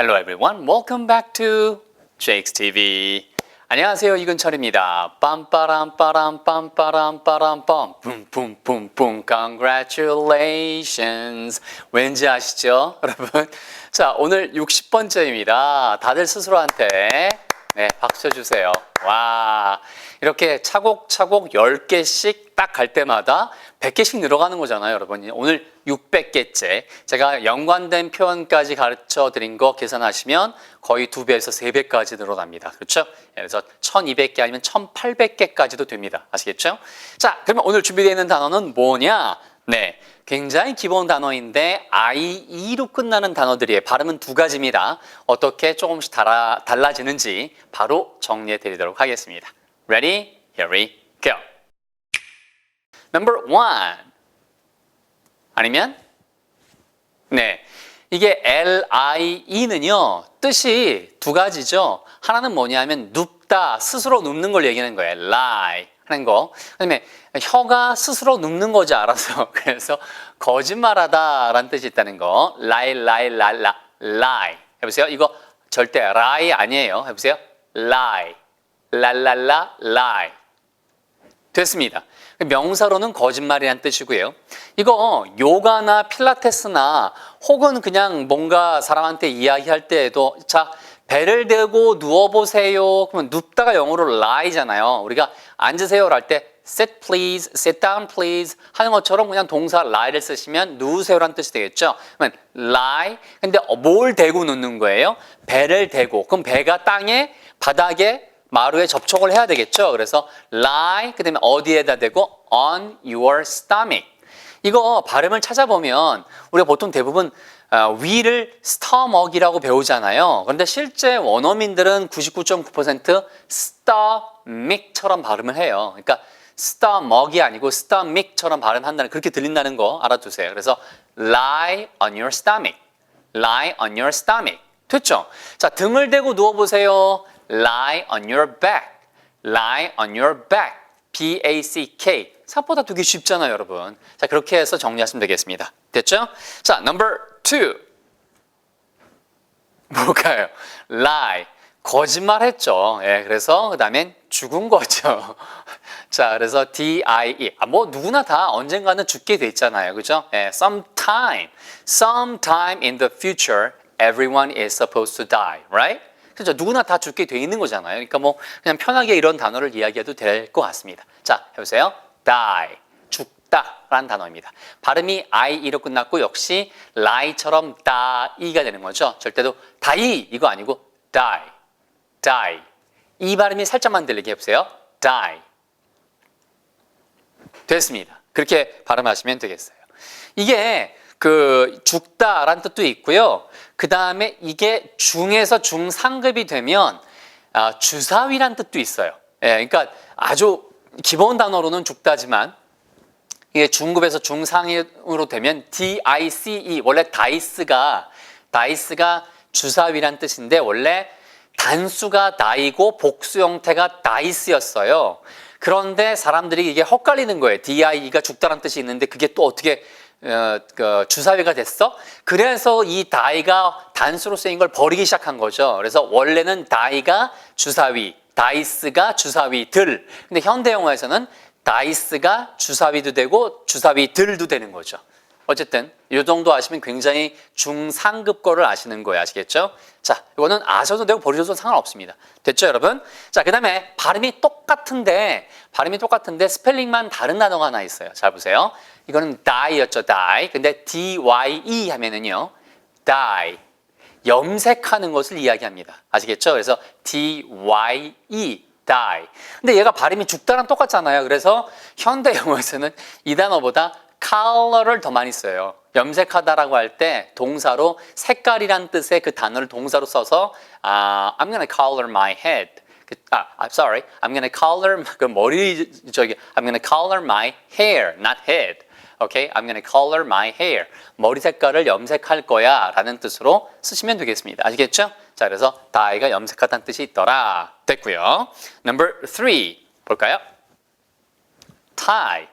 Hello everyone, welcome back to Jake's TV. 안녕하세요 이근철입니다. 빰빠람 빠람 빰빠람 빠람 빰 뿜뿜뿜뿜 Congratulations. 왠지 아시죠, 여러분? 자 오늘 60번째입니다. 다들 스스로한테 네 박수 주세요. 와 이렇게 차곡차곡 10개씩 딱 갈 때마다 100개씩 늘어가는 거잖아요, 여러분. 오늘 600개째. 제가 연관된 표현까지 가르쳐 드린 거 계산하시면 거의 2배에서 3배까지 늘어납니다. 그렇죠? 그래서 1200개 아니면 1800개까지도 됩니다. 아시겠죠? 자, 그러면 오늘 준비되어 있는 단어는 뭐냐? 네. 굉장히 기본 단어인데 IE로 끝나는 단어들이에요. 발음은 두 가지입니다. 어떻게 조금씩 달아, 달라지는지 바로 정리해 드리도록 하겠습니다. Ready? Here we go. Number one. 아니면 네. 이게 L-I-E는요, 뜻이 두 가지죠. 하나는 뭐냐면 눕다, 스스로 눕는 걸 얘기하는 거예요. lie 하는 거. 그 다음에 혀가 스스로 눕는 거지 알아서. 그래서 거짓말하다 라는 뜻이 있다는 거. lie, lie, lie. lie. 해보세요. 이거 절대 lie 아니에요. 해보세요. lie. 랄랄라 lie. 됐습니다. 명사로는 거짓말이란 뜻이고요. 이거 요가나 필라테스나 혹은 그냥 뭔가 사람한테 이야기할 때에도 자 배를 대고 누워보세요. 그러면 눕다가 영어로 lie잖아요. 우리가 앉으세요를 할때 sit please, sit down please 하는 것처럼 그냥 동사 lie를 쓰시면 누우세요라는 뜻이 되겠죠. 그러면 lie. 근데 뭘 대고 눕는 거예요? 배를 대고. 그럼 배가 땅에 바닥에 마루에 접촉을 해야 되겠죠. 그래서 lie 그다음에 어디에다 대고 on your stomach. 이거 발음을 찾아보면 우리가 보통 대부분 어, 위를 stomach이라고 배우잖아요. 그런데 실제 원어민들은 99.9% stomach처럼 발음을 해요. 그러니까 stomach이 아니고 stomach처럼 발음한다는 그렇게 들린다는 거 알아두세요. 그래서 lie on your stomach. lie on your stomach. 됐죠? 자, 등을 대고 누워 보세요. Lie on your back. lie on your back. B A C K. 생각보다 되게 쉽잖아요, 여러분. 자, 그렇게 해서 정리하시면 되겠습니다. 됐죠? 자, number two. 뭘까요? lie. 거짓말 했죠. 예, 그래서 그 다음엔 죽은 거죠. 자, 그래서 D-I-E. 아, 뭐 누구나 다 언젠가는 죽게 돼 있잖아요, 그죠? 예, sometime, sometime in the future, everyone is supposed to die, right? 그죠? 누구나 다 죽게 돼 있는 거잖아요. 그러니까 뭐 그냥 편하게 이런 단어를 이야기해도 될 것 같습니다. 자, 해보세요. die. 죽다라는 단어입니다. 발음이 IE로 끝났고 역시 lie처럼 die가 되는 거죠. 절대로 die 이거 아니고 die, die. 이 발음이 살짝만 들리게 해보세요. die. 됐습니다. 그렇게 발음하시면 되겠어요. 이게 그 죽다라는 뜻도 있고요. 그 다음에 이게 중에서 중상급이 되면 아, 주사위란 뜻도 있어요. 예, 그러니까 아주 기본 단어로는 죽다지만 이게 중급에서 중상으로 되면 D-I-C-E 원래 다이스가 다이스가 주사위란 뜻인데 원래 단수가 다이고 복수 형태가 다이스였어요. 그런데 사람들이 이게 헛갈리는 거예요. D-I-E가 죽다란 뜻이 있는데 그게 또 어떻게 주사위가 됐어? 그래서 이 다이가 단수로 쓰인 걸 버리기 시작한 거죠. 그래서 원래는 다이가 주사위, 다이스가 주사위들. 근데 현대 영어에서는 다이스가 주사위도 되고 주사위들도 되는 거죠. 어쨌든 이 정도 아시면 굉장히 중상급 거를 아시는 거예요. 아시겠죠? 자, 이거는 아셔도 되고 버리셔도 상관없습니다. 됐죠, 여러분? 자, 그 다음에 발음이 똑같은데 발음이 똑같은데 스펠링만 다른 단어가 하나 있어요. 잘 보세요. 이거는 die였죠, die. 근데 D-Y-E 하면은요, die. 염색하는 것을 이야기합니다. 아시겠죠? 그래서 D-Y-E, die. 근데 얘가 발음이 죽다랑 똑같잖아요. 그래서 현대 영어에서는 이 단어보다 color를 더 많이 써요. 염색하다라고 할 때 동사로 색깔이란 뜻의 그 단어를 동사로 써서 아, I'm gonna color my head. 그, 아, I'm sorry. I'm gonna color 그 머리 저기 I'm gonna color my hair, not head. Okay? I'm gonna color my hair. 머리 색깔을 염색할 거야 라는 뜻으로 쓰시면 되겠습니다. 아시겠죠? 자, 그래서 dye가 염색하다는 뜻이 있더라. 됐고요. Number three 볼까요? tie.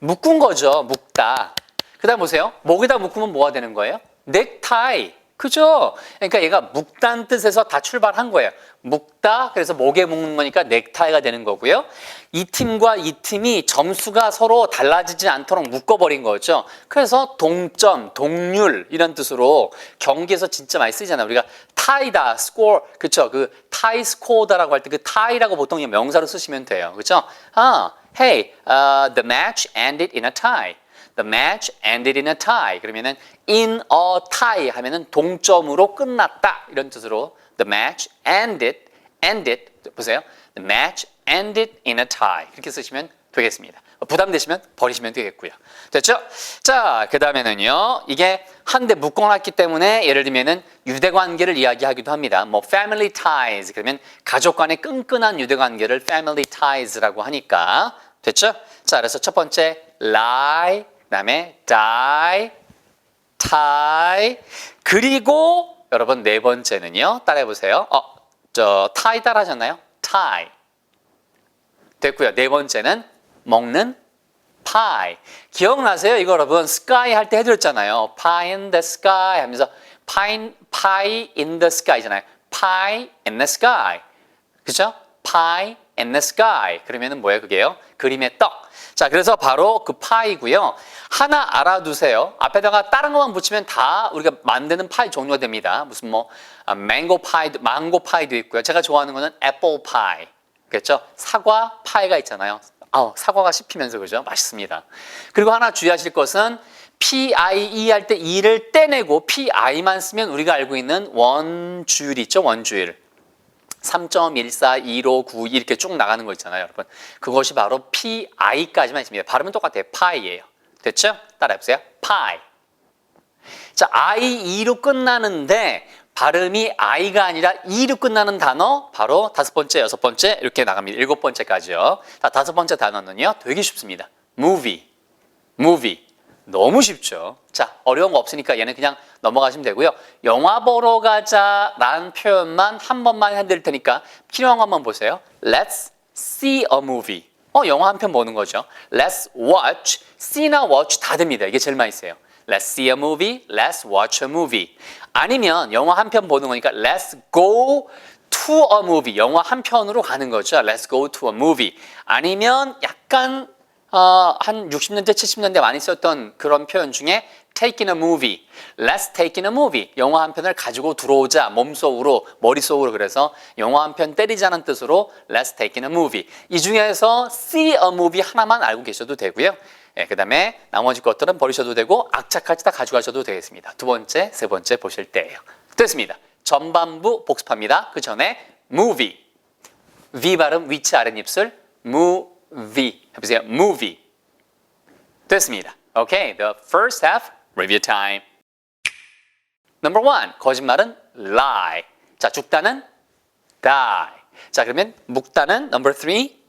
묶은 거죠. 묶다. 그 다음 보세요. 목에다 묶으면 뭐가 되는 거예요? 넥타이. 그죠? 그러니까 얘가 묵다는 뜻에서 다 출발한 거예요. 묵다, 그래서 목에 묶는 거니까 넥타이가 되는 거고요. 이 팀과 이 팀이 점수가 서로 달라지지 않도록 묶어버린 거죠. 그래서 동점, 동률 이런 뜻으로 경기에서 진짜 많이 쓰잖아요. 우리가 타이다, 스코어, 그쵸? 그 타이 스코어다라고 할 때 그 타이라고 보통 명사로 쓰시면 돼요. 그죠? 아, hey, uh, the match ended in a tie. The match ended in a tie. 그러면은 in a tie 하면은 동점으로 끝났다 이런 뜻으로 the match ended ended 보세요. The match ended in a tie. 이렇게 쓰시면 되겠습니다. 부담되시면 버리시면 되겠고요. 됐죠? 자, 그 다음에는요. 이게 한데 묶어놨기 때문에 예를 들면은 유대 관계를 이야기하기도 합니다. 뭐 family ties 그러면 가족 간의 끈끈한 유대 관계를 family ties라고 하니까 됐죠? 자, 그래서 첫 번째 lie 그다음에 die, tie 그리고 여러분 네 번째는요. 따라해 보세요. 어, 저 tie 따라 하셨나요? tie 됐고요. 네 번째는 먹는 pie. 기억나세요? 이거 여러분 sky 할 때 해드렸잖아요. pie in the sky 하면서 pie, pie in the sky잖아요. pie in the sky. 그죠? pie in the sky. 그러면은 뭐예요? 그게요? 그림의 떡. 자, 그래서 바로 그 파이고요. 하나 알아두세요. 앞에다가 다른 것만 붙이면 다 우리가 만드는 파이 종류가 됩니다. 무슨 뭐 아, 망고 파이도 망고 파이도 있고요. 제가 좋아하는 거는 애플 파이. 그렇죠? 사과 파이가 있잖아요. 아, 사과가 씹히면서 그죠? 맛있습니다. 그리고 하나 주의하실 것은 PIE 할 때 E를 떼내고 PI만 쓰면 우리가 알고 있는 원주율 있죠? 원주율. 3.14, 2로 9 이렇게 쭉 나가는 거 있잖아요, 여러분. 그것이 바로 PI까지만 있습니다. 발음은 똑같아요. 파이예요. 됐죠? 따라해보세요. 파이. 자, I, E로 끝나는데 발음이 I가 아니라 E로 끝나는 단어 바로 다섯 번째, 여섯 번째 이렇게 나갑니다. 일곱 번째까지요. 자, 다섯 번째 단어는요. 되게 쉽습니다. movie. movie. 너무 쉽죠. 자, 어려운 거 없으니까 얘는 그냥 넘어가시면 되고요. 영화 보러 가자라는 표현만 한 번만 해드릴 테니까 필요한 것만 보세요. Let's see a movie. 어, 영화 한 편 보는 거죠. Let's watch. see나 watch 다 됩니다. 이게 제일 많이 써요. Let's see a movie. Let's watch a movie. 아니면 영화 한 편 보는 거니까 Let's go to a movie. 영화 한 편으로 가는 거죠. Let's go to a movie. 아니면 약간 어, 한 60년대, 70년대 많이 썼던 그런 표현 중에 take in a movie, let's take in a movie, 영화 한 편을 가지고 들어오자, 몸속으로, 머릿속으로 그래서 영화 한 편 때리자는 뜻으로 let's take in a movie. 이 중에서 see a movie 하나만 알고 계셔도 되고요. 예, 그 다음에 나머지 것들은 버리셔도 되고 악착같이 다 가져가셔도 되겠습니다. 두 번째, 세 번째 보실 때예요. 됐습니다. 전반부 복습합니다. 그 전에 movie, V 발음 위치 아랫입술, movie 해보세요. movie 됐습니다. Okay, the first half review time. Number one, 거짓말은 lie. 자, 죽다는 die. 자, 그러면 묵다는 number three,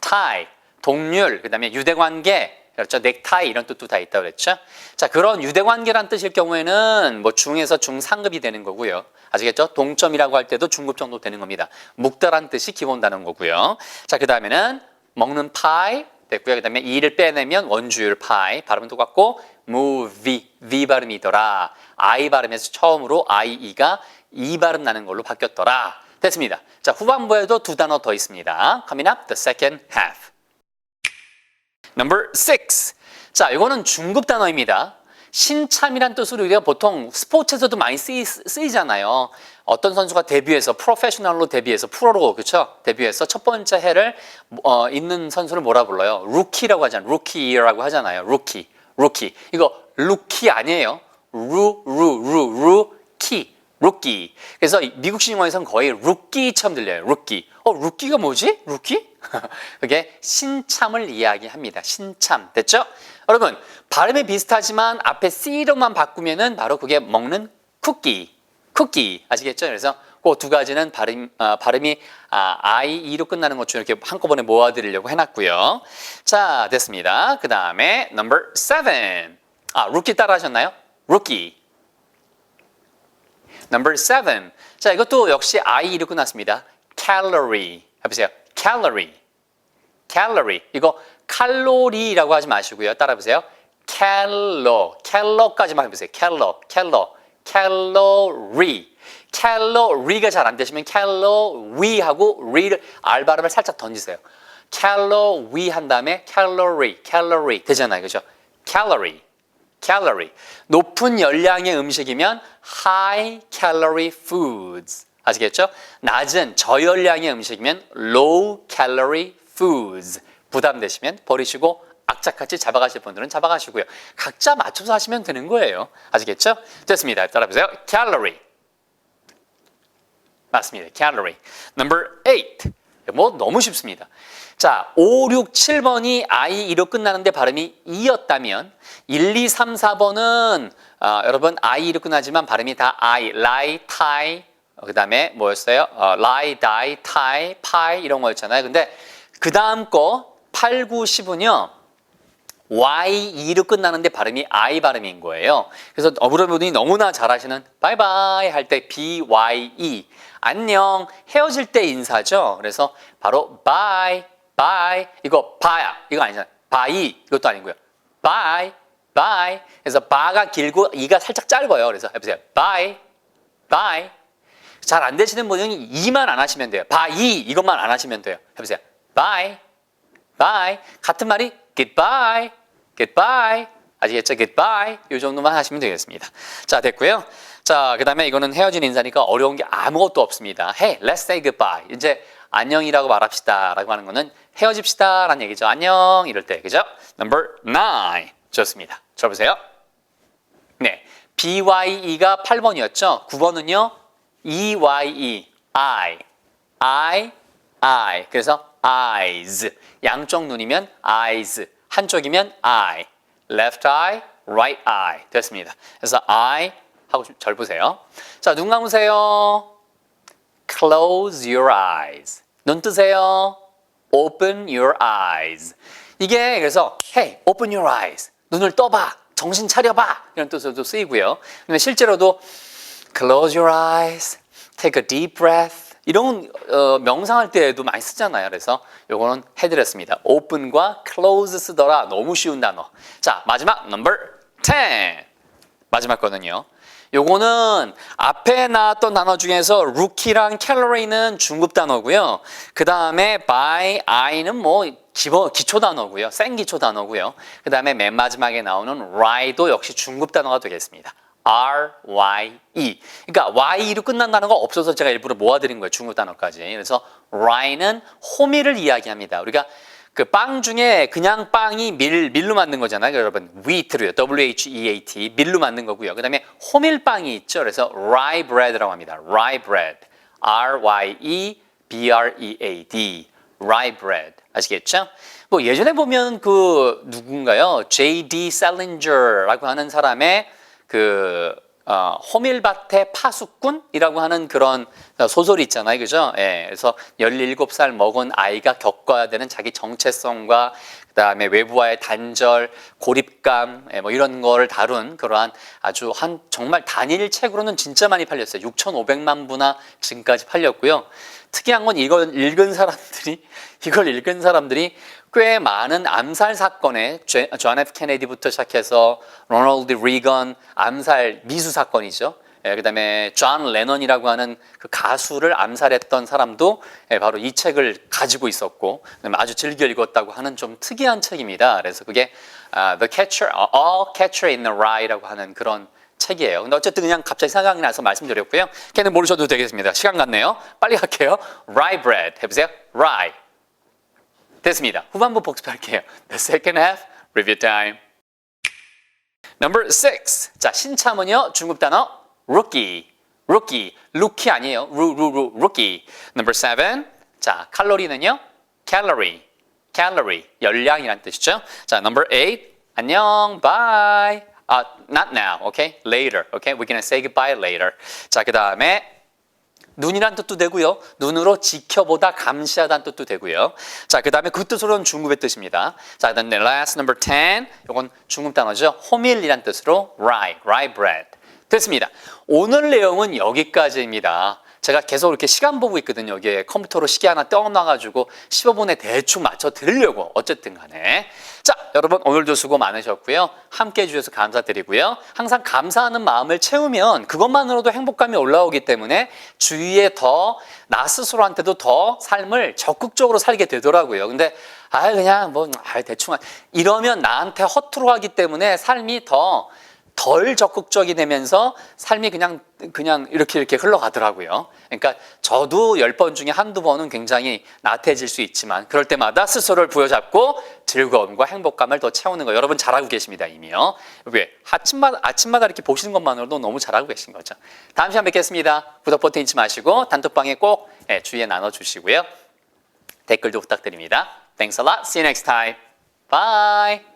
tie. 동률, 그 다음에 유대관계, 그렇죠. 넥타이 이런 뜻도 다 있다고 그랬죠. 자, 그런 유대 관계란 뜻일 경우에는 뭐 중에서 중상급이 되는 거고요. 아시겠죠? 동점이라고 할 때도 중급 정도 되는 겁니다. 묵다란 뜻이 기본 단어인 거고요. 자, 그 다음에는 먹는 파이 됐고요. 그 다음에 이를 빼내면 원주율 파이 발음은 똑같고 movie v 발음이더라. i 발음에서 처음으로 i-e가 e 발음 나는 걸로 바뀌었더라. 됐습니다. 자, 후반부에도 두 단어 더 있습니다. Coming up, the second half. Number six. 자, 이거는 중급 단어입니다. 신참이란 뜻으로 우리가 보통 스포츠에서도 많이 쓰이, 쓰이잖아요. 어떤 선수가 데뷔해서 프로페셔널로 데뷔해서 프로로 그렇죠? 데뷔해서 첫 번째 해를 어, 있는 선수를 뭐라 불러요? 루키라고 하잖아요. 루키라고 하잖아요. 루키, 루키. 이거 루키 아니에요. 루, 루, 루, 루키, 루키. 그래서 미국식 영어에서는 거의 루키처럼 들려요. 루키. 어, 루키가 뭐지? 루키? 그게 신참을 이야기합니다. 신참. 됐죠? 여러분, 발음이 비슷하지만 앞에 C로만 바꾸면은 바로 그게 먹는 쿠키. 쿠키. 아시겠죠? 그래서 그 두 가지는 발음, 아, 발음이 아, I, E로 끝나는 것처럼 이렇게 한꺼번에 모아드리려고 해놨고요. 자, 됐습니다. 그 다음에 number seven. 아, 루키 따라 하셨나요? 루키. Number seven. 자, 이것도 역시 I, E로 끝났습니다. calorie. 해보세요. Calorie. calorie. 이거 칼로리라고 하지 마시고요. 따라 해보세요. 캘로. 캘로까지만 해보세요. 캘로. 캘로. calorie. calorie가 잘 안 되시면 calorie하고 re를 R 발음을 살짝 던지세요. calorie 한 다음에 calorie, calorie 되잖아요. 그죠? calorie, calorie. 높은 열량의 음식이면 high calorie foods. 아시겠죠? 낮은 저열량의 음식이면 low calorie foods. 부담되시면 버리시고 악착같이 잡아가실 분들은 잡아가시고요. 각자 맞춰서 하시면 되는 거예요. 아시겠죠? 됐습니다. 따라해보세요. calorie. 맞습니다. calorie. Number eight. 뭐 너무 쉽습니다. 자, 5, 6, 7번이 I-E로 끝나는데 발음이 E였다면 1, 2, 3, 4번은 어, 여러분 I-E로 끝나지만 발음이 다 I, lie, tie 그 다음에 뭐였어요? 어, lie, die, tie, pie 이런 거였잖아요. 근데 그 다음 거 8, 9, 10은요. Y-E로 끝나는데 발음이 I 발음인 거예요. 그래서 어부러분이 너무나 잘하시는 바이바이 할 때 B-Y-E 안녕 헤어질 때 인사죠. 그래서 바로 bye, bye 이거 바야 이거 아니잖아요. 바이 이것도 아니고요. bye, bye 그래서 바가 길고 이가 살짝 짧아요. 그래서 해보세요. bye, bye 잘 안 되시는 분은 이만 안 하시면 돼요. 바이 이것만 안 하시면 돼요. 해보세요. bye, bye 같은 말이 goodbye, goodbye 아시겠죠? goodbye 이 정도만 하시면 되겠습니다. 자 됐고요. 자 그다음에 이거는 헤어진 인사니까 어려운 게 아무것도 없습니다. Hey, let's say goodbye. 이제 안녕이라고 말합시다라고 하는 거는 헤어집시다라는 얘기죠. 안녕 이럴 때 그죠? Number nine 좋습니다. 들어보세요. 네, BYE가 8번이었죠. 9번은요. EYE, I, I, I. 그래서 eyes. 양쪽 눈이면 eyes. 한쪽이면 eye. left eye, right eye. 됐습니다. 그래서 eye 하고 절 보세요. 자, 눈 감으세요. Close your eyes. 눈 뜨세요. Open your eyes. 이게 그래서 Hey, open your eyes. 눈을 떠봐. 정신 차려봐. 이런 뜻으로도 쓰이고요. 근데 실제로도 Close your eyes. Take a deep breath. 이런 어, 명상할 때에도 많이 쓰잖아요. 그래서 요거는 해드렸습니다. open과 close 쓰더라. 너무 쉬운 단어. 자, 마지막 number 10. 마지막 거는요. 요거는 앞에 나왔던 단어 중에서 rookie랑 calorie는 중급 단어고요. 그 다음에 by, I는 뭐 기본 기초 단어고요. 센 기초 단어고요. 그 다음에 맨 마지막에 나오는 Rye도 역시 중급 단어가 되겠습니다. R, Y, E. 그러니까 Y로 끝난다는 거 없어서 제가 일부러 모아드린 거예요. 중국 단어까지. 그래서 Rye는 호밀을 이야기합니다. 우리가 그 빵 중에 그냥 빵이 밀, 밀로 만든 거잖아요. 여러분. wheat로요. W-H-E-A-T. 밀로 만든 거고요. 그 다음에 호밀빵이 있죠. 그래서 rye bread라고 합니다. rye bread. R-Y-E-B-R-E-A-D. rye bread. 아시겠죠? 뭐 예전에 보면 그 누군가요? J.D. Salinger라고 하는 사람의 그 어, 호밀밭의 파수꾼이라고 하는 그런 소설이 있잖아요. 그죠? 예. 그래서 17살 먹은 아이가 겪어야 되는 자기 정체성과 그다음에 외부와의 단절, 고립감 예, 뭐 이런 거를 다룬 그러한 아주 한 정말 단일 책으로는 진짜 많이 팔렸어요. 6,500만 부나 지금까지 팔렸고요. 특이한 건 이걸 읽은 사람들이 이걸 읽은 사람들이 꽤 많은 암살 사건에 존 F 케네디부터 시작해서 로널드 리건 암살 미수 사건이죠. 예, 그다음에 존 레넌이라고 하는 그 가수를 암살했던 사람도 예, 바로 이 책을 가지고 있었고 아주 즐겨 읽었다고 하는 좀 특이한 책입니다. 그래서 그게 아, The Catcher, All Catcher in the Rye라고 하는 그런 책이에요. 근데 어쨌든 그냥 갑자기 생각이 나서 말씀드렸고요. 걔는 모르셔도 되겠습니다. 시간 갔네요. 빨리 갈게요. Rye bread 해보세요. Rye. 됐습니다. 후반부 복습할게요. The second half, review time. Number six. 자, 신참은요, 중급 단어, rookie. rookie. rookie 아니에요. 루, 루, 루, rookie. Number seven. 자, 칼로리는요, calorie. calorie. 열량이란 뜻이죠. 자, number eight. 안녕, bye. 아, not now, okay? Later, okay? We're gonna say goodbye later. 자, 그 다음에 눈이란 뜻도 되고요. 눈으로 지켜보다 감시하다는 뜻도 되고요. 자, 그 다음에 그 뜻으로는 중급의 뜻입니다. 자, then the last number 10. 이건 중급 단어죠. 호밀이란 뜻으로 rye, rye bread. 됐습니다. 오늘 내용은 여기까지입니다. 제가 계속 이렇게 시간 보고 있거든요. 여기에 컴퓨터로 시계 하나 떼어놔가지고 15분에 대충 맞춰 드리려고 어쨌든 간에 자 여러분 오늘도 수고 많으셨고요. 함께 해주셔서 감사드리고요. 항상 감사하는 마음을 채우면 그것만으로도 행복감이 올라오기 때문에 주위에 더 나 스스로한테도 더 삶을 적극적으로 살게 되더라고요. 근데 아 그냥 뭐 아, 대충 하- 이러면 나한테 허투루 하기 때문에 삶이 더 덜 적극적이 되면서 삶이 그냥 그냥 이렇게 이렇게 흘러가더라고요. 그러니까 저도 열 번 중에 한두 번은 굉장히 나태해질 수 있지만 그럴 때마다 스스로를 부여잡고 즐거움과 행복감을 더 채우는 거 여러분 잘하고 계십니다 이미요. 왜 아침마다 아침마다 이렇게 보시는 것만으로도 너무 잘하고 계신 거죠. 다음 시간 뵙겠습니다. 구독 버튼 잊지 마시고 단톡방에 꼭 예, 주위에 나눠 주시고요. 댓글도 부탁드립니다. Thanks a lot. See you next time. Bye.